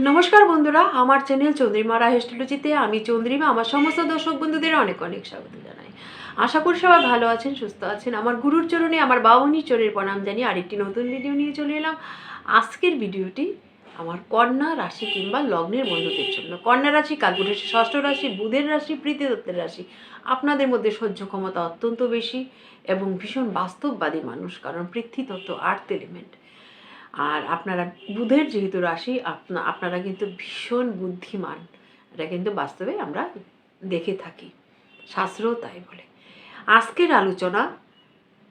নমস্কার বন্ধুরা, আমার চ্যানেল চন্দ্রিমা রাহেস্টোলজিতে আমি চন্দ্রিমা, আমার সমস্ত দর্শক বন্ধুদের অনেক অনেক স্বাগত জানাই। আশা করি সবাই ভালো আছেন, সুস্থ আছেন। আমার গুরুর চরণে, আমার বাউনির চরণের প্রণাম জানিয়ে আরেকটি নতুন ভিডিও নিয়ে চলে এলাম। আজকের ভিডিওটি আমার কন্যা রাশি কিংবা লগ্নের বন্ধুদের জন্য। কন্যা রাশি কালপুরের ষষ্ঠ রাশি, বুধের রাশি, প্রীতি দত্তের রাশি, আপনাদের মধ্যে সহ্য ক্ষমতা অত্যন্ত বেশি এবং ভীষণ বাস্তববাদী মানুষ, কারণ পৃথ্বীতত্ত্ব আর্থ এলিমেন্ট আর আপনারা বুধের যেহেতু রাশি, আপনা, আপনারা কিন্তু ভীষণ বুদ্ধিমান। এটা কিন্তু বাস্তবে আমরা দেখে থাকি। শাস্ত্রও তাই বলে। আজকের আলোচনা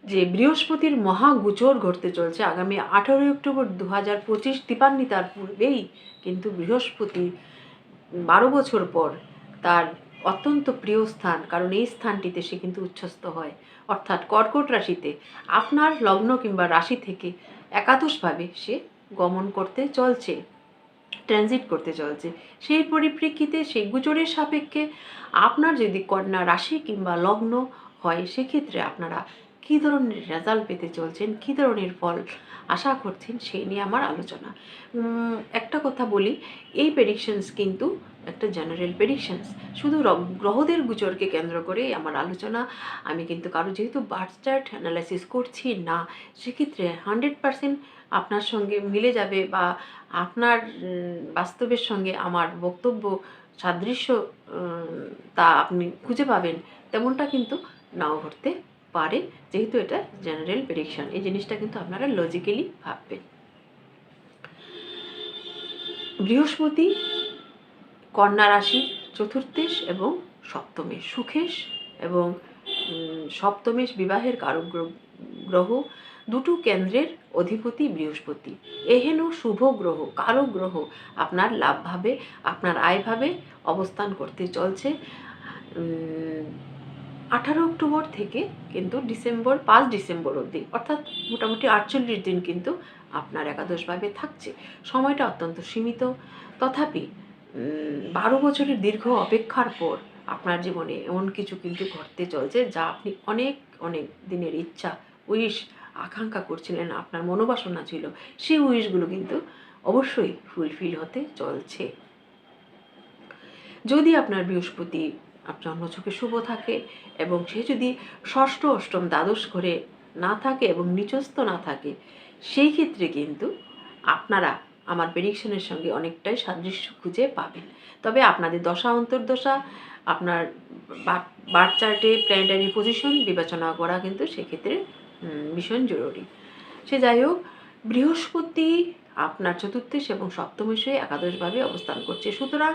যে বৃহস্পতির মহাগুচর ঘটতে চলছে আগামী আঠারোই অক্টোবর দু হাজার পঁচিশ তিপান্বিতার পূর্বেই কিন্তু বৃহস্পতি বারো বছর পর তার অত্যন্ত প্রিয় স্থান, কারণ এই স্থানটিতে সে কিন্তু উচ্ছ্বস্ত হয়। অর্থাৎ কর্কট রাশিতে আপনার লগ্ন কিংবা রাশি থেকে একাদশভাবে সে গমন করতে চলছে ট্রানজিট করতে চলছে। সেই পরিপ্রেক্ষিতে সেই গুজরের সাপেক্ষে আপনার যদি কন্যা রাশি কিংবা লগ্ন হয়, সেক্ষেত্রে আপনারা কী ধরনের রেজাল্ট পেতে চলছেন? কী ধরনের ফল আশা করছেন সেই নিয়ে আমার আলোচনা। একটা কথা বলি, এই প্রেডিকশনস কিন্তু একটা জেনারেল প্রেডিকশনস শুধু গ্রহদের গুজরকে কেন্দ্র করে আমার আলোচনা। আমি কিন্তু কারও যেহেতু বার্থ চার্ট অ্যানালাইসিস করছি না, সেক্ষেত্রে হান্ড্রেড পারসেন্ট আপনার সঙ্গে মিলে যাবে বা আপনার বাস্তবের সঙ্গে আমার বক্তব্য সাদৃশ্য তা আপনি খুঁজে পাবেন, তেমনটা কিন্তু নাও ঘটতে পারে, যেহেতু এটা জেনারেল প্রেডিকশন এই জিনিসটা কিন্তু আপনারা লজিক্যালি ভাববেন। বৃহস্পতি, কন্যা রাশির চতুর্থেশ এবং সপ্তমেশ সুখেশ এবং সপ্তমেশ বিবাহের কারক গ্রহ দুটো কেন্দ্রের অধিপতি বৃহস্পতি। এহেন শুভ গ্রহ, কারক গ্রহ আপনার লাভভাবে, আপনার আয়ভাবে অবস্থান করতে চলছে। আঠারো অক্টোবর থেকে কিন্তু ডিসেম্বর, পাঁচ ডিসেম্বর অবধি, অর্থাৎ মোটামুটি আটচল্লিশ দিন কিন্তু আপনার একাদশভাবে থাকছে। সময়টা অত্যন্ত সীমিত। তথাপি বারো বছরের দীর্ঘ অপেক্ষার পর আপনার জীবনে এমন কিছু কিন্তু ঘটতে চলছে যা আপনি অনেক অনেক দিনের ইচ্ছা, উইশ, আকাঙ্ক্ষা করছিলেন, আপনার মনোবাসনা ছিল। সেই উইশগুলো কিন্তু অবশ্যই ফুলফিল হতে চলছে। যদি আপনার বৃহস্পতি আপনার জন্মছকে শুভ থাকে এবং সে যদি ষষ্ঠ, অষ্টম দ্বাদশ ঘরে না থাকে এবং নিচস্থ না থাকে, সেই ক্ষেত্রে কিন্তু আপনারা আমার প্রেডিকশনের সঙ্গে অনেকটাই সাদৃশ্য খুঁজে পাবেন। তবে আপনাদের দশা, অন্তর্দশা, আপনার বার্থ চার্টে প্ল্যানেটারি পজিশন বিবেচনা করা কিন্তু সেক্ষেত্রে ভীষণ জরুরি। সে যাই হোক, বৃহস্পতি আপনার চতুর্থেশ এবং সপ্তমেশে একাদশভাবে অবস্থান করছে। সুতরাং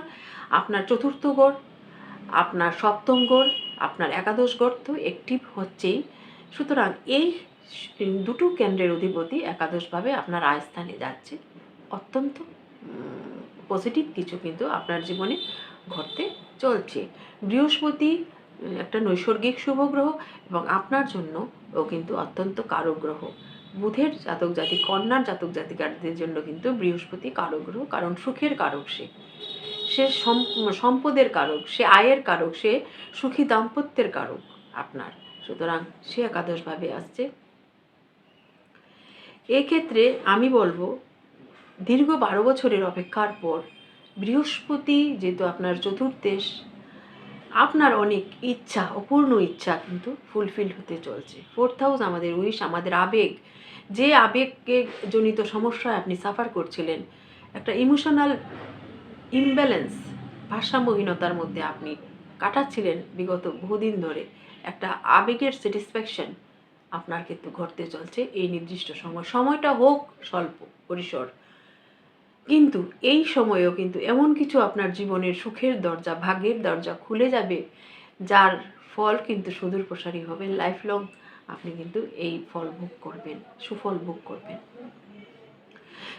আপনার চতুর্থ গড় আপনার সপ্তম গড়, আপনার একাদশ গড় তো অ্যাক্টিভ হচ্ছেই। সুতরাং এই দুটো কেন্দ্রের অধিপতি একাদশভাবে আপনার আয়স্থানে যাচ্ছে। অত্যন্ত পজিটিভ কিছু কিন্তু আপনার জীবনে ঘটতে চলছে। বৃহস্পতি একটা নৈসর্গিক শুভ গ্রহ এবং আপনার জন্য ও কিন্তু অত্যন্ত কারক গ্রহ বুধের জাতক জাতি, কন্যার জাতক জাতিকারদের জন্য কিন্তু বৃহস্পতি কারক গ্রহ কারণ সুখের কারক সে। সে সম্পদের কারক, সে আয়ের কারক, সে সুখী দাম্পত্যের কারক আপনার। সুতরাং সে একাদশভাবে আসছে। এক্ষেত্রে আমি বলব, দীর্ঘ বারো বছরের অপেক্ষার পর বৃহস্পতি যেহেতু আপনার চতুর্দেশ, আপনার অনেক ইচ্ছা, অপূর্ণ ইচ্ছা কিন্তু ফুলফিল হতে চলছে। ফোর্থ হাউস আমাদের উইশ আমাদের আবেগ। যে আবেগকে জনিত সমস্যায় আপনি সাফার করছিলেন, একটা ইমোশনাল ইমব্যালেন্স, ভারসাম্যহীনতার মধ্যে আপনি কাটাচ্ছিলেন বিগত বহুদিন ধরে। একটা আবেগের স্যাটিসফ্যাকশন আপনার কিন্তু ঘটতে চলছে এই নির্দিষ্ট সময়। সময়টা হোক স্বল্প, পরিসর। কিন্তু এই সময়েও কিন্তু এমন কিছু আপনার জীবনের সুখের দরজা, ভাগ্যের দরজা খুলে যাবে, যার ফল কিন্তু সুদূর প্রসারী হবে। লাইফ লং আপনি কিন্তু এই ফল ভোগ করবেন, সুফল ভোগ করবেন।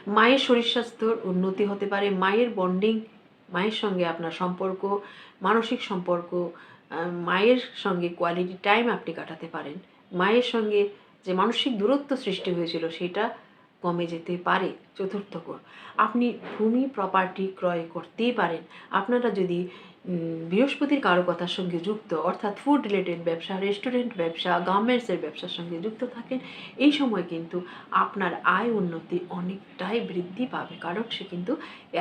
মায়ের শরীর স্বাস্থ্যর উন্নতি হতে পারে, মায়ের বন্ডিং মায়ের সঙ্গে আপনার সম্পর্ক, মানসিক সম্পর্ক মায়ের সঙ্গে কোয়ালিটি টাইম আপনি কাটাতে পারেন। মায়ের সঙ্গে যে মানসিক দূরত্ব সৃষ্টি হয়েছিল সেটা কমে যেতে পারে। চতুর্থ ঘর আপনি ভূমি প্রপার্টি ক্রয় করতেই পারেন। আপনারা যদি বৃহস্পতির কারকতার সঙ্গে যুক্ত, অর্থাৎ ফুড রিলেটেড ব্যবসা রেস্টুরেন্ট ব্যবসা গার্মেন্টসের ব্যবসার সঙ্গে যুক্ত থাকেন, এই সময় কিন্তু আপনার আয় উন্নতি অনেকটাই বৃদ্ধি পাবে, কারণ সে কিন্তু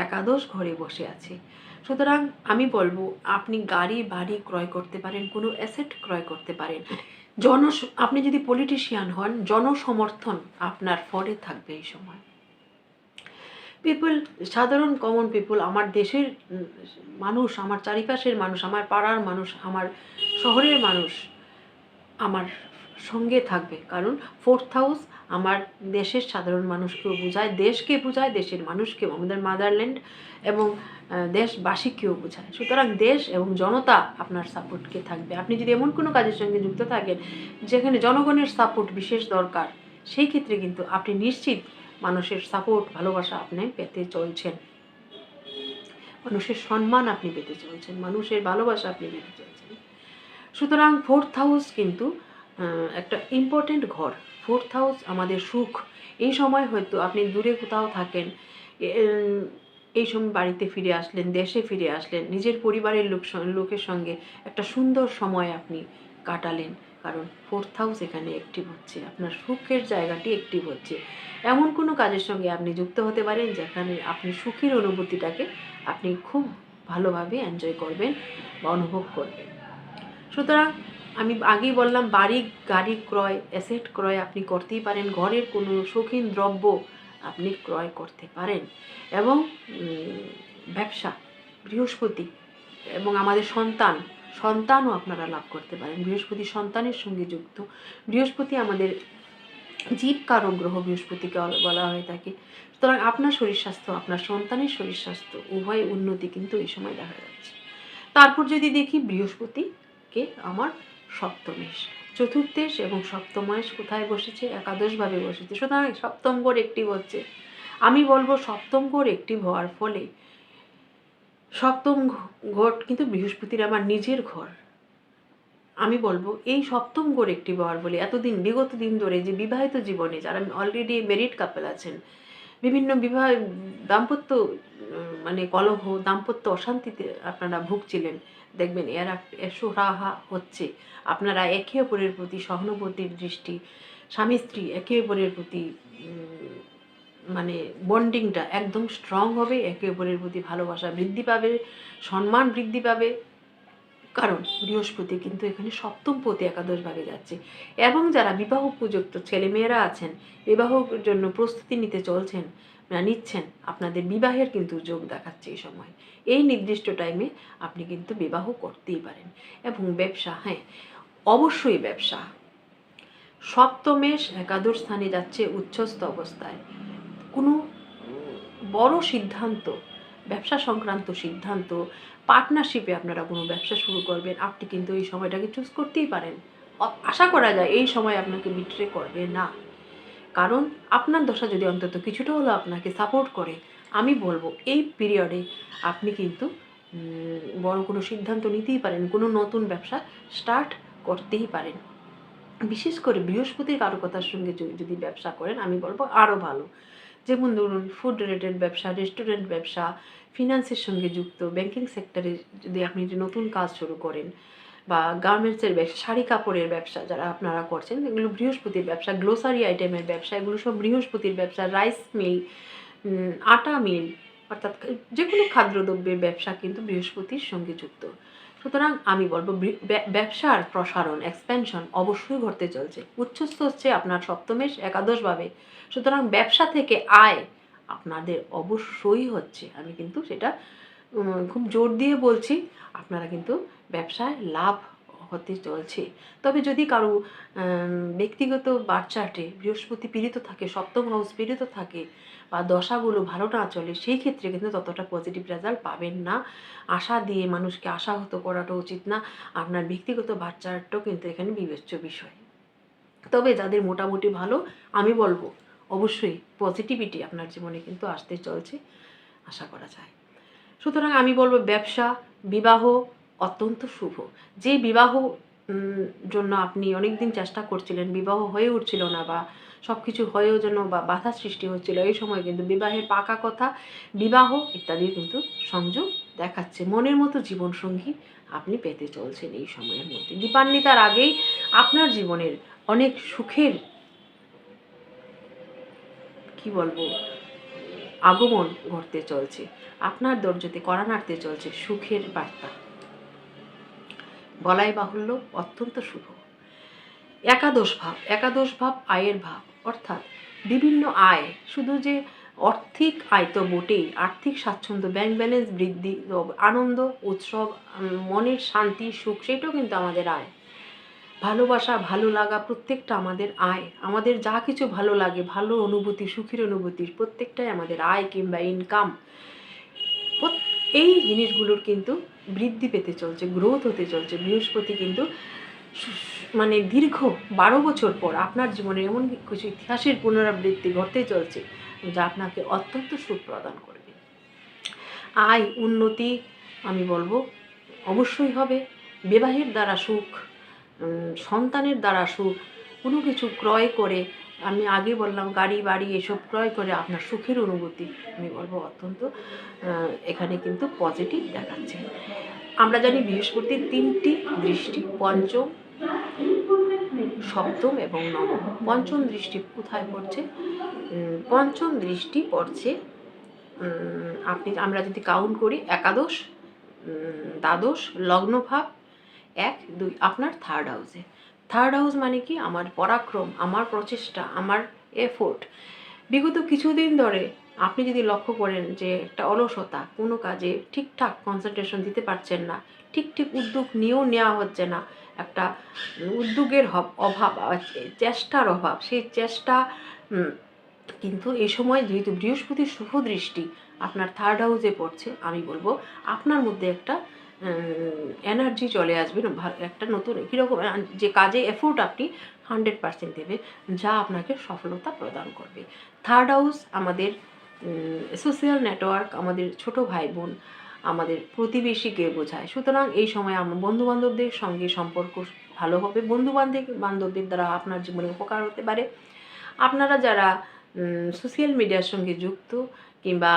একাদশ ঘরে বসে আছে। সুতরাং আমি বলব, আপনি গাড়ি, বাড়ি ক্রয় করতে পারেন, কোনো অ্যাসেট ক্রয় করতে পারেন। জন, আপনি যদি পলিটিশিয়ান হন, জনসমর্থন আপনার ফলে থাকবে এই সময়। পিপল সাধারণ কমন পিপল আমার দেশের মানুষ, আমার চারিপাশের মানুষ, আমার পাড়ার মানুষ, আমার শহরের মানুষ, আমার সঙ্গে থাকবে। কারণ ফোর্থ হাউস আমার দেশের সাধারণ মানুষকেও বোঝায়, দেশকে বোঝায়, দেশের মানুষকেও আমাদের মাদারল্যান্ড এবং দেশবাসীকেও বোঝায়। সুতরাং দেশ এবং জনতা আপনার সাপোর্টকে থাকবে। আপনি যদি এমন কোনো কাজের সঙ্গে যুক্ত থাকেন, যেখানে জনগণের সাপোর্ট বিশেষ দরকার, সেই ক্ষেত্রে কিন্তু আপনি নিশ্চিত মানুষের সাপোর্ট ভালোবাসা আপনি পেতে চলছেন। মানুষের সম্মান আপনি পেতে চলছেন, মানুষের ভালোবাসা আপনি পেতে চলছেন। সুতরাং ফোর্থ হাউস কিন্তু একটা ইম্পর্টেন্ট ঘর। ফোর্থ হাউস আমাদের সুখ। এই সময় হয়তো আপনি দূরে কোথাও থাকেন এই সময় বাড়িতে ফিরে আসলেন, দেশে ফিরে আসলেন, নিজের পরিবারের লোক লোকের সঙ্গে একটা সুন্দর সময় আপনি কাটালেন। কারণ ফোর্থ হাউস এখানে অ্যাক্টিভ হচ্ছে, আপনার সুখের জায়গাটি অ্যাক্টিভ হচ্ছে। এমন কোনো কাজের সঙ্গে আপনি যুক্ত হতে পারেন যেখানে আপনি সুখের অনুভূতিটাকে আপনি খুব ভালোভাবে এনজয় করবেন বা অনুভব করবেন। সুতরাং আমি আগেই বললাম, বাড়ি, গাড়ি ক্রয় অ্যাসেট ক্রয় আপনি করতেই পারেন, ঘরের কোনো শৌখিন দ্রব্য আপনি ক্রয় করতে পারেন। এবং ব্যবসা, বৃহস্পতি এবং আমাদের সন্তান সন্তানও আপনারা লাভ করতে পারেন। বৃহস্পতি সন্তানের সঙ্গে যুক্ত। বৃহস্পতি আমাদের জীব কারক গ্রহ বৃহস্পতিকে বলা- হয়ে থাকে। সুতরাং আপনার শরীর স্বাস্থ্য, আপনার সন্তানের শরীর স্বাস্থ্য, উভয় উন্নতি কিন্তু এই সময় দেখা যাচ্ছে। তারপর যদি দেখি বৃহস্পতিকে আমার সপ্তমেশ। চতুর্থেশ এবং সপ্তমাস কোথায় বসেছে? একাদশভাবে বসেছে। সুতরাং সপ্তম ঘর একটিভ হচ্ছে। আমি বলব সপ্তম ঘর একটিভ হওয়ার ফলে সপ্তম ঘট কিন্তু বৃহস্পতির আমার নিজের ঘর। আমি বলব, এই সপ্তম ঘর একটি হওয়ার বলে এতদিন, বিগত দিন ধরে যে বিবাহিত জীবনে যারা অলরেডি মেরিড কাপেল আছেন, বিভিন্ন বিবাহ, দাম্পত্য মানে কলহ, দাম্পত্য অশান্তিতে আপনারা ভুগছিলেন। দেখবেন এর সুরাহা হচ্ছে। আপনারা একে অপরের প্রতি সহানুভূতির দৃষ্টি স্বামী স্ত্রী একে অপরের প্রতি মানে বন্ডিংটা একদম স্ট্রং হবে, একে অপরের প্রতি ভালোবাসা বৃদ্ধি পাবে, সম্মান বৃদ্ধি পাবে। কারণ বৃহস্পতি কিন্তু এখানে সপ্তম পতি একাদশ ভাগে যাচ্ছে। এবং যারা বিবাহ উপযুক্ত ছেলেমেয়েরা আছেন, বিবাহের জন্য প্রস্তুতি নিতে চলছেন নিচ্ছেন, আপনাদের বিবাহের কিন্তু যোগ দেখাচ্ছে এই সময়। এই নির্দিষ্ট টাইমে আপনি কিন্তু বিবাহ করতেই পারেন। এবং ব্যবসা হ্যাঁ অবশ্যই ব্যবসা। সপ্তমেশ একাদশ স্থানে যাচ্ছে উচ্চস্থ অবস্থায়। কোনো বড় সিদ্ধান্ত, ব্যবসা সংক্রান্ত সিদ্ধান্ত পার্টনারশিপে আপনারা কোনো ব্যবসা শুরু করবেন, আপনি কিন্তু এই সময়টাকে চুজ করতেই পারেন। আশা করা যায় এই সময় আপনাকে বিট্রে করবে না। কারণ আপনার দশা যদি অন্তত কিছুটা হলেও আপনাকে সাপোর্ট করে, আমি বলব এই পিরিয়ডে আপনি কিন্তু বড় কোনো সিদ্ধান্ত নিতেই পারেন, কোনো নতুন ব্যবসা স্টার্ট করতেই পারেন। বিশেষ করে বৃহস্পতির কারকতার সঙ্গে যদি ব্যবসা করেন, আমি বলব আরও ভালো। যেমন ধরুন ফুড রিলেটেড ব্যবসা রেস্টুরেন্ট ব্যবসা ফিনান্সের সঙ্গে যুক্ত ব্যাংকিং সেক্টরে যদি আপনি যে নতুন কাজ শুরু করেন বা গার্মেন্টসের ব্যবসা, শাড়ি কাপড়ের ব্যবসা যারা আপনারা করছেন, এগুলো বৃহস্পতির ব্যবসা গ্লোসারি আইটেমের ব্যবসা, এগুলো সব বৃহস্পতির ব্যবসা রাইস মিল আটা মিল অর্থাৎ যে কোনো খাদ্যদ্রব্যের ব্যবসা কিন্তু বৃহস্পতির সঙ্গে যুক্ত। সুতরাং আমি বলব ব্যবসার প্রসারণ এক্সপেনশন অবশ্যই ঘটতে চলছে। উচ্চস্থ হচ্ছে আপনার সপ্তমেশ একাদশভাবে। সুতরাং ব্যবসা থেকে আয় আপনাদের অবশ্যই হচ্ছে। আমি কিন্তু সেটা খুব জোর দিয়ে বলছি, আপনারা কিন্তু ব্যবসায় লাভ হতে চলছে। তবে যদি কারও ব্যক্তিগত বাচ্চাটে বৃহস্পতি পীড়িত থাকে, সপ্তম হাউস পীড়িত থাকে বা দশাগুলো ভালো না চলে, সেই ক্ষেত্রে কিন্তু ততটা পজিটিভ রেজাল্ট পাবেন না। আশা দিয়ে মানুষকে আশাহত করাটা উচিত না। আপনার ব্যক্তিগত বাচ্চাটাও কিন্তু এখানে বিবেচ্য বিষয়। তবে যাদের মোটামুটি ভালো, আমি বলব, অবশ্যই পজিটিভিটি আপনার জীবনে কিন্তু আসতে চলছে, আশা করা যায়। সুতরাং আমি বলব ব্যবসা, বিবাহ অত্যন্ত শুভ। যে বিবাহ জন্য আপনি অনেক দিন চেষ্টা করছিলেন, বিবাহ হয়ে উঠছিল না বা সব কিছু হয়েও যেন বা বাধা সৃষ্টি হচ্ছিল, এই সময় কিন্তু বিবাহের পাকা কথা, বিবাহ ইত্যাদির কিন্তু সংযোগ দেখাচ্ছে। মনের মতো জীবনসঙ্গী আপনি পেতে চলছেন এই সময়ের মধ্যে। দীপান্বিতার আগেই আপনার জীবনের অনেক সুখের, কি বলব, আগমন ঘটতে চলছে। আপনার দরজাতে কড়া নাড়তে চলছে সুখের বার্তা। বলাই বাহুল্য অত্যন্ত শুভ। একাদশ ভাব একাদশ ভাব আয়ের ভাব, অর্থাৎ বিভিন্ন আয়, শুধু যে আর্থিক আয় তো বটেই, আর্থিক স্বাচ্ছন্দ্য ব্যাংক ব্যালেন্স বৃদ্ধি, আনন্দ, উৎসব, মনের শান্তি, সুখ, সেটাও কিন্তু আমাদের আয়। ভালোবাসা, ভালো লাগা প্রত্যেকটা আমাদের আয়। আমাদের যা কিছু ভালো লাগে, ভালো অনুভূতি, সুখের অনুভূতি, প্রত্যেকটাই আমাদের আয় কিংবা ইনকাম এই জিনিসগুলোর কিন্তু বৃদ্ধি পেতে চলছে গ্রোথ হতে চলছে। বৃহস্পতি কিন্তু মানে দীর্ঘ বারো বছর পর আপনার জীবনে এমন কিছু ইতিহাসের পুনরাবৃত্তি ঘটতে চলছে যা আপনাকে অত্যন্ত সুখ প্রদান করবে। আয়, উন্নতি আমি বলব অবশ্যই হবে। বিবাহের দ্বারা সুখ সন্তানের দ্বারা সুখ, কোনো কিছু ক্রয় করে আমি আগে বললাম, গাড়ি, বাড়ি এসব ক্রয় করে আপনার সুখের অনুভূতি আমি বলব অত্যন্ত এখানে কিন্তু পজিটিভ দেখাচ্ছে। আমরা জানি বৃহস্পতির তিনটি দৃষ্টি, পঞ্চম, সপ্তম এবং নবম। পঞ্চম দৃষ্টি কোথায় পড়ছে? পঞ্চম দৃষ্টি পড়ছে আপনি, আমরা যদি কাউন্ট করি, একাদশ দ্বাদশ, লগ্নভাব, এক, দুই, আপনার থার্ড হাউসে থার্ড হাউস মানে কি? আমার পরাক্রম, আমার প্রচেষ্টা, আমার এফোর্ট বিগত কিছুদিন ধরে আপনি যদি লক্ষ্য করেন যে একটা অলসতা, কোনো কাজে ঠিকঠাক কনসেন্ট্রেশন দিতে পারছেন না ঠিক ঠিক উদ্যোগ নিয়েও নেওয়া হচ্ছে না, একটা উদ্যোগের অভাব, চেষ্টার অভাব, সেই চেষ্টা কিন্তু এই সময় যেহেতু বৃহস্পতির শুভ দৃষ্টি আপনার থার্ড হাউসে পড়ছে, আমি বলব আপনার মধ্যে একটা এনার্জি চলে আসবে একটা নতুন, কীরকম যে কাজে এফোর্ট আপনি হান্ড্রেড পার্সেন্ট দেবে, যা আপনাকে সফলতা প্রদান করবে। থার্ড হাউস আমাদের সোশ্যাল নেটওয়ার্ক আমাদের ছোট ভাই বোন আমাদের প্রতিবেশীকে বোঝায়। সুতরাং এই সময় আমার বন্ধু বান্ধবদের সঙ্গে সম্পর্ক ভালো হবে। বন্ধু বান্ধব বান্ধবদের দ্বারা আপনার জীবনে উপকার হতে পারে। আপনারা যারা সোশ্যাল মিডিয়ার সঙ্গে যুক্ত, কিংবা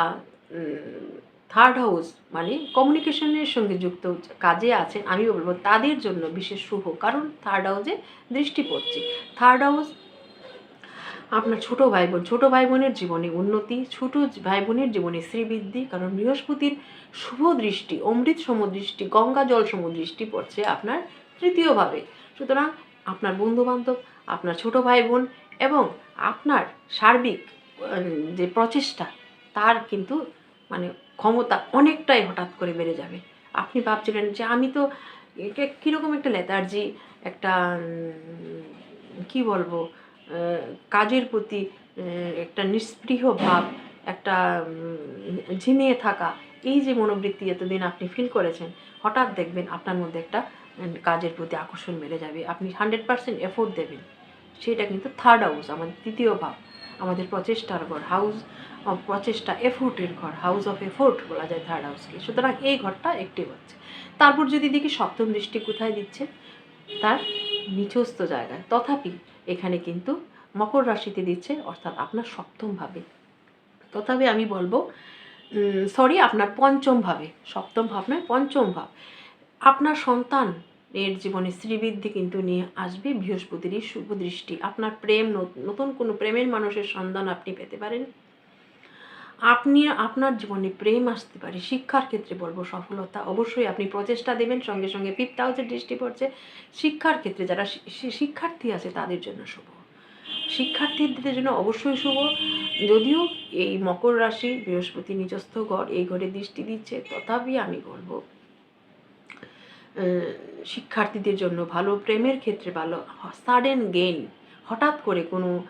থার্ড হাউস মানে কমিউনিকেশনের সঙ্গে যুক্ত কাজে আছেন আমি বলব তাদের জন্য বিশেষ শুভ, কারণ থার্ড হাউসে দৃষ্টি পড়ছে। থার্ড হাউস আপনার ছোট ভাই বোন ছোট ভাই বোনের জীবনে উন্নতি, ছোট ভাই বোনের জীবনে শ্রীবৃদ্ধি, কারণ বৃহস্পতির শুভ দৃষ্টি, অমৃত সমদৃষ্টি গঙ্গা জল সমদৃষ্টি পড়ছে আপনার তৃতীয়ভাবে সুতরাং আপনার বন্ধু বান্ধব আপনার ছোট ভাই বোন এবং আপনার সার্বিক যে প্রচেষ্টা, তার কিন্তু মানে ক্ষমতা অনেকটাই হঠাৎ করে বেড়ে যাবে। আপনি ভাবছিলেন যে আমি তো কীরকম একটা লেথার্জি একটা কি বলব কাজের প্রতি একটা নিস্পৃহ ভাব, একটা ঝিমিয়ে থাকা, এই যে মনোবৃত্তি এতদিন আপনি ফিল করেছেন, হঠাৎ দেখবেন আপনার মধ্যে একটা কাজের প্রতি আকর্ষণ বেড়ে যাবে। আপনি হান্ড্রেড পার্সেন্ট এফোর্ট দেবেন। সেটা কিন্তু থার্ড হাউস আমাদের তৃতীয় ভাব, আমাদের প্রচেষ্টার ঘর হাউস প্রচেষ্টা এফোর্টের ঘর হাউস অফ এফোর্ট বলা যায় থার্ড হাউসকে সুতরাং এই ঘরটা একটি হচ্ছে। তারপর যদি দেখি সপ্তম দৃষ্টি কোথায় দিচ্ছে? তার নিচস্থ জায়গায়। তথাপি এখানে কিন্তু মকর রাশিতে দিচ্ছে, অর্থাৎ আপনার সপ্তম ভাবে। তথাপি আমি বলব সরি আপনার পঞ্চম ভাবে। সপ্তম ভাব নয় পঞ্চম ভাব। আপনার সন্তান এর জীবনে শ্রীবৃদ্ধি কিন্তু নিয়ে আসবে, বৃহস্পতির শুভ দৃষ্টি। আপনার প্রেম নত- নতুন কোনো প্রেমের মানুষের সন্ধান আপনি পেতে পারেন। আপনি, আপনার জীবনে প্রেম আসতে পারে, শিক্ষার ক্ষেত্রে বলব সফলতা। অবশ্যই আপনি প্রচেষ্টা দেবেন, সঙ্গে সঙ্গে ফিফথ হাউসের দৃষ্টি পড়ছে। শিক্ষার ক্ষেত্রে যারা শিক্ষার্থী আছে তাদের জন্য শুভ। শিক্ষার্থীদের জন্য অবশ্যই শুভ। যদিও এই মকর রাশি বৃহস্পতি নিজস্থ ঘর, এই ঘরে দৃষ্টি দিচ্ছে, তথাপি আমি বলব শিক্ষার্থীদের জন্য ভালো, প্রেমের ক্ষেত্রে ভালো সাডেন গেইন হঠাৎ করে কোনো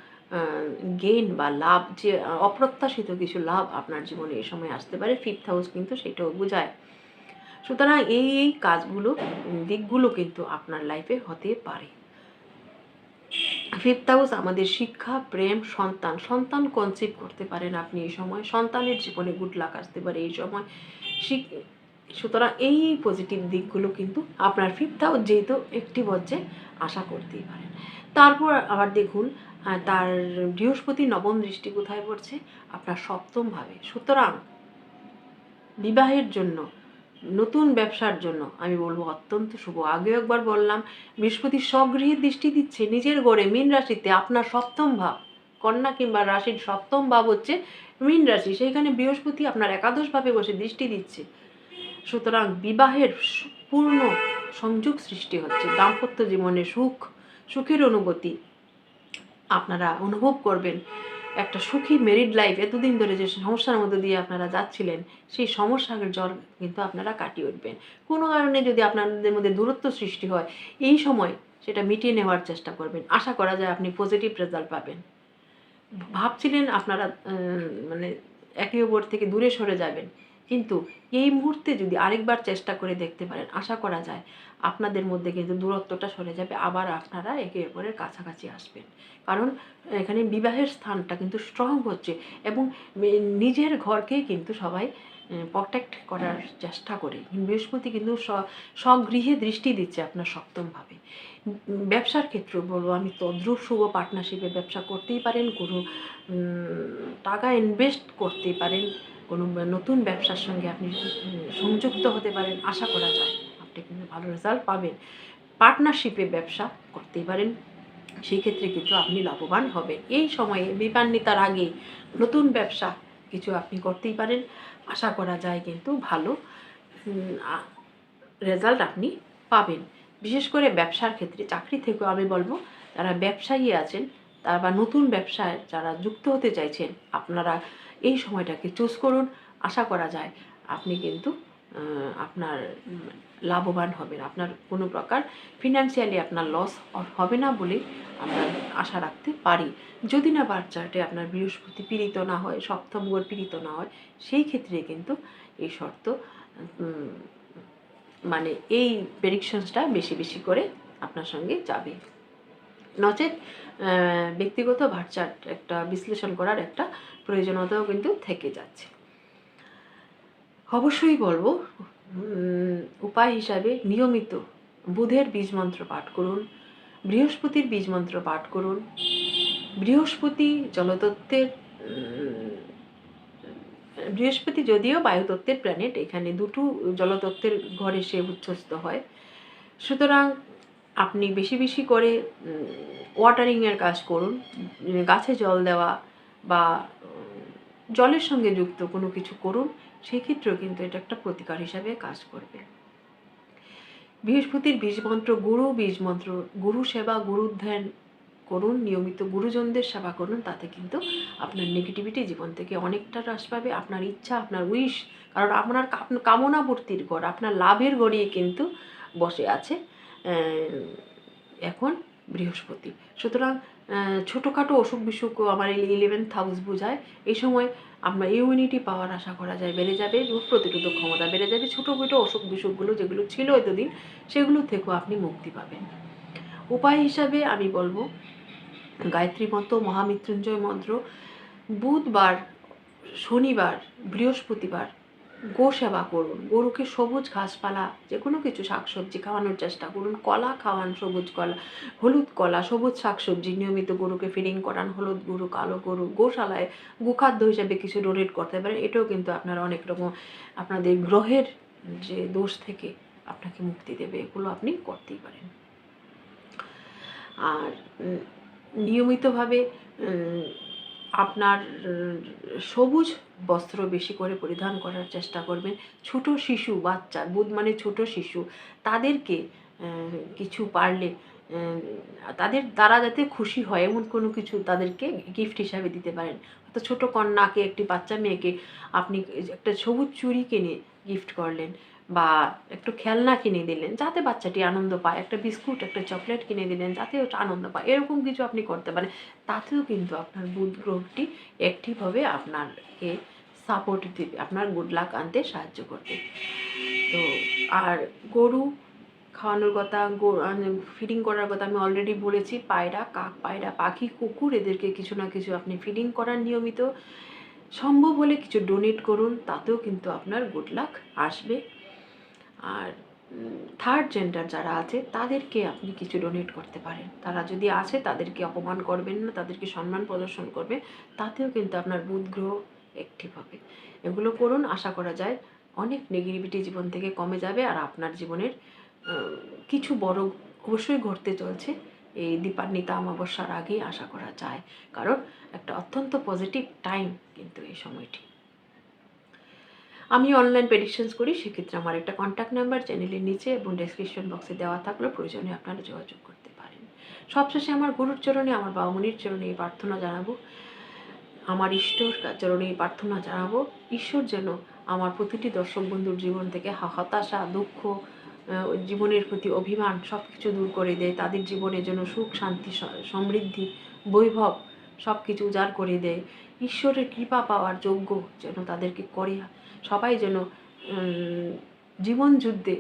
গেইন বা লাভ, যে অপ্রত্যাশিত কিছু লাভ আপনার জীবনে এই সময় আসতে পারে ফিফথ হাউস কিন্তু সেটাও বোঝায়। সুতরাং এই এই কাজগুলো দিকগুলো কিন্তু আপনার লাইফে হতে পারে। ফিফথ হাউস আমাদের শিক্ষা, প্রেম, সন্তান সন্তান কনসিভ করতে পারেন আপনি এই সময়, সন্তানের জীবনে গুড লাক আসতে পারে এই সময়। সুতরাং এই পজিটিভ দিকগুলো কিন্তু আপনার ফিফথ হাউস যেহেতু একটি বজ্জে আশা করতেই পারেন। তারপর আবার দেখুন তার বৃহস্পতি নবম দৃষ্টি কোথায় পড়ছে? আপনার সপ্তম ভাবে। সুতরাং বিবাহের জন্য, নতুন ব্যবসার জন্য, আমি বলব অত্যন্ত শুভ। আগেও একবার বললাম, বৃহস্পতি স্বগৃহে দৃষ্টি দিচ্ছে, নিজের গড়ে মীন রাশিতে আপনার সপ্তম ভাব। কন্যা কিংবা রাশির সপ্তম ভাব হচ্ছে মীন রাশি। সেইখানে বৃহস্পতি আপনার একাদশ ভাবে বসে দৃষ্টি দিচ্ছে। সুতরাং বিবাহের পূর্ণ সংযোগ সৃষ্টি হচ্ছে। দাম্পত্য জীবনে সুখ, সুখের অনুভূতি। আপনারা অনুভব করবেন। একটা সুখী মেরিড লাইফ এতদিন ধরে যে সমস্যার মধ্যে দিয়ে আপনারা যাচ্ছিলেন, সেই সমস্যার জ্বর কিন্তু আপনারা কাটিয়ে উঠবেন। কোনো কারণে যদি আপনাদের মধ্যে দূরত্ব সৃষ্টি হয়, এই সময় সেটা মিটিয়ে নেওয়ার চেষ্টা করবেন। আশা করা যায় আপনি পজিটিভ রেজাল্ট পাবেন। ভাবছিলেন আপনারা মানে একে অপর থেকে দূরে সরে যাবেন। কিন্তু এই মুহূর্তে যদি আরেকবার চেষ্টা করে দেখতে পারেন, আশা করা যায় আপনাদের মধ্যে কিন্তু দূরত্বটা সরে যাবে, আবার আপনারা একে অপরের কাছাকাছি আসবেন। কারণ এখানে বিবাহের স্থানটা কিন্তু স্ট্রং হচ্ছে এবং নিজের ঘরকেই কিন্তু সবাই প্রটেক্ট করার চেষ্টা করে। বৃহস্পতি কিন্তু স্বগৃহে দৃষ্টি দিচ্ছে আপনার সপ্তমভাবে। ব্যবসার ক্ষেত্রে বলব, আমি তদ্রুপ শুভ পার্টনারশিপে ব্যবসা করতেই পারেন, কোনো টাকা ইনভেস্ট করতেই পারেন। কোনো নতুন ব্যবসার সঙ্গে আপনি সংযুক্ত হতে পারেন, আশা করা যায় আপনি কিন্তু ভালো রেজাল্ট পাবেন। পার্টনারশিপে ব্যবসা করতেই পারেন, সেই ক্ষেত্রে কিন্তু আপনি লাভবান হবেন। এই সময়ে বিপান্বিতার আগে নতুন ব্যবসা কিছু আপনি করতেই পারেন, আশা করা যায় কিন্তু ভালো রেজাল্ট আপনি পাবেন। বিশেষ করে ব্যবসার ক্ষেত্রে চাকরি থেকেও আমি বলব, যারা ব্যবসায়ী আছেন তারা বা নতুন ব্যবসায় যারা যুক্ত হতে চাইছেন, আপনারা এই সময়টাকে চুজ করুন। আশা করা যায় আপনি কিন্তু আপনার লাভবান হবেন। আপনার কোনো প্রকার ফিনান্সিয়ালি আপনার লস হবে না বলে আমরা আশা রাখতে পারি। যদি না বার চার্টে আপনার বৃহস্পতি পীড়িত না হয়, সপ্তম ঘর পীড়িত না হয়, সেই ক্ষেত্রে কিন্তু এই শর্ত মানে এই প্রেডিকশনসটা বেশি বেশি করে আপনার সঙ্গে যাবে। নচেত ব্যক্তিগত ভার্চার্ট একটা বিশ্লেষণ করার একটা প্রয়োজনীয়তাও কিন্তু থেকে যাচ্ছে। অবশ্যই বলব উপায় হিসাবে নিয়মিত বুধের বীজ মন্ত্র পাঠ করুন, বৃহস্পতির বীজ মন্ত্র পাঠ করুন, বৃহস্পতি জলতত্ত্বের বৃহস্পতি যদিও বায়ুতত্ত্বের প্ল্যানেট এখানে দুটো জলতত্ত্বের ঘরে সে উচ্ছ্বস্ত হয়, সুতরাং আপনি বেশি বেশি করে ওয়াটারিংয়ের কাজ করুন, গাছে জল দেওয়া বা জলের সঙ্গে যুক্ত কোনো কিছু করুন সেই ক্ষেত্রেও কিন্তু এটা একটা প্রতিকার হিসাবে কাজ করবে। বৃহস্পতির বীজ মন্ত্র, গুরু বীজ মন্ত্র, গুরু সেবা, গুরু ধ্যান করুন, নিয়মিত গুরুজনদের সেবা করুন, তাতে কিন্তু আপনার নেগেটিভিটি জীবন থেকে অনেকটা হ্রাস পাবে, আপনার ইচ্ছা, আপনার উইশ কারণ আপনার কাম- কামনাবর্তির গড় আপনার লাভের গড়িয়ে কিন্তু বসে আছে। এখন বৃহস্পতি। সুতরাং ছোটোখাটো অসুখ বিসুখ আমার এই ইলেভেন্থ হাউস বোঝায়। এই সময় আপনার ইমিউনিটি পাওয়ার আশা করা যায় বেড়ে যাবে রোগ প্রতিরোধক ক্ষমতা বেড়ে যাবে। ছোটো ছোটো অসুখ বিসুখগুলো যেগুলো ছিল এতদিন, সেগুলো থেকেও আপনি মুক্তি পাবেন। উপায় হিসাবে আমি বলব, গায়ত্রী মন্ত্র, মহামৃত্যুঞ্জয় মন্ত্র, বুধবার, শনিবার, বৃহস্পতিবার গো সেবা করুন, গরুকে সবুজ ঘাসপালা যে কোনো কিছু শাকসবজি খাওয়ানোর চেষ্টা করুন, কলা খাওয়ান, সবুজ কলা, হলুদ কলা, সবুজ শাকসবজি, নিয়মিত গরুকে ফিডিং করান, হলুদ গরু, কালো গরু, গোশালায় গোখাদ্য হিসাবে কিছু ডোনেট করতে পারেন, এটাও কিন্তু আপনার অনেক রকম আপনাদের গ্রহের যে দোষ থেকে আপনাকে মুক্তি দেবে, এগুলো আপনি করতেই পারেন। আর নিয়মিতভাবে আপনার সবুজ বস্ত্র বেশি করে পরিধান করার চেষ্টা করবেন। ছোট শিশু, বাচ্চা, বুধ মানে ছোট শিশু, তাদেরকে কিছু পারলে তাদের দ্বারা যাতে খুশি হয়, এমন কোনো কিছু তাদেরকে গিফট হিসাবে দিতে পারেন। হয়তো ছোটো কন্যাকে, একটি বাচ্চা মেয়েকে আপনি একটা সবুজ চুরি কিনে গিফট করলেন। বা একটু খেলনা কিনে দিলেন, যাতে বাচ্চাটি আনন্দ পায়, একটা বিস্কুট, একটা চকলেট কিনে দিলেন, যাতে ওটা আনন্দ পায়, এরকম কিছু আপনি করতে পারেন। তাতেও কিন্তু আপনার বুধ গ্রহটি অ্যাক্টিভ হবে আপনাকে সাপোর্ট দিবে, আপনার গুড লাক আনতে সাহায্য করবে। তো আর গরু খাওয়ানোর কথা ফিডিং করার কথা আমি অলরেডি বলেছি, পায়রা, কাক, পায়রা, পাখি, কুকুর, এদেরকে কিছু না কিছু আপনি ফিডিং করার নিয়মিত। সম্ভব হলে কিছু ডোনেট করুন, তাতেও কিন্তু আপনার গুড লাক আসবে। আর থার্ড জেন্ডার যারা আছে, তাদেরকে আপনি কিছু ডোনেট করতে পারেন। তারা যদি আছে, তাদেরকে অপমান করবেন না, তাদেরকে সম্মান প্রদর্শন করবে তাতেও কিন্তু আপনার বুধ গ্রহ অ্যাক্টিভ হবে। এগুলো করুন, আশা করা যায় অনেক নেগেটিভিটি জীবন থেকে কমে যাবে আর আপনার জীবনের কিছু বড় অবশ্যই ঘটতে চলছে। এই দীপান্বিতা অমাবস্যার আগেই আশা করা যায়। কারণ একটা অত্যন্ত পজিটিভ টাইম কিন্তু এই সময়টি। আমি অনলাইন প্রেডিকশনস করি, সেক্ষেত্রে আমার একটা কন্ট্যাক্ট নাম্বার চ্যানেলের নিচে এবং ডেসক্রিপশন বক্সে দেওয়া থাকলে, প্রয়োজনে আপনারা যোগাযোগ করতে পারেন। সবশেষে আমার গুরুর চরণে, আমার বাবুনির চরণে এই প্রার্থনা জানাব। আমার ঈশ্বর চরণে এই প্রার্থনা জানাব, ঈশ্বর যেন আমার প্রতিটি দর্শক বন্ধুর জীবন থেকে হতাশা, দুঃখ জীবনের প্রতি অভিমান সব কিছু দূর করে দেয়, তাদের জীবনে যেন সুখ, শান্তি সমৃদ্ধি, বৈভব সব কিছু উজাড় করে দেয়। ঈশ্বরের কৃপা পাওয়ার যোগ্য যেন তাদেরকে করে সবাই যেন জীবন যুদ্ধে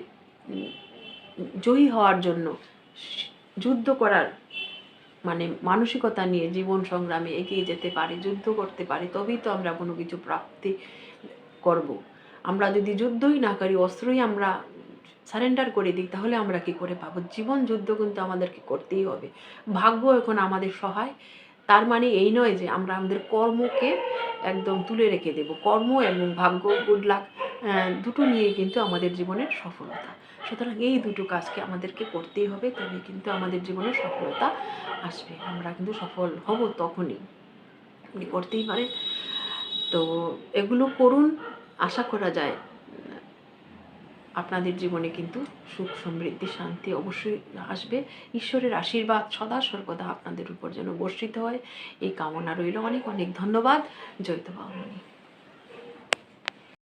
জয়ী হওয়ার জন্য, যুদ্ধ করার মানে মানসিকতা নিয়ে জীবন সংগ্রামে এগিয়ে যেতে পারে, যুদ্ধ করতে পারে, তবেই তো আমরা কোনো কিছু প্রাপ্তি করব। আমরা যদি যুদ্ধই না করি, অস্ত্রই আমরা সারেন্ডার করে দিই, তাহলে আমরা কি করে পাবো? জীবন যুদ্ধ কিন্তু আমাদেরকে করতেই হবে। ভাগ্য এখন আমাদের সহায় তার মানে এই নয় যে আমরা আমাদের কর্মকে একদম তুলে রেখে দেব। কর্ম এবং ভাগ্য গুড লাক দুটো নিয়ে কিন্তু আমাদের জীবনের সফলতা। সুতরাং এই দুটো কাজকে আমাদেরকে করতেই হবে, তবে কিন্তু আমাদের জীবনে সফলতা আসবে। আমরা কিন্তু সফল হব তখনই। আপনি করতেই পারেন। তো এগুলো করুন, আশা করা যায়। আপনাদের জীবনে কিন্তু সুখ, সমৃদ্ধি, শান্তি অবশ্যই আসবে। ঈশ্বরের আশীর্বাদ সদা সর্বদা আপনাদের উপর যেন বর্ষিত হয়। এই কামনা রইল অনেক অনেক ধন্যবাদ। জয়িত বাবুমণি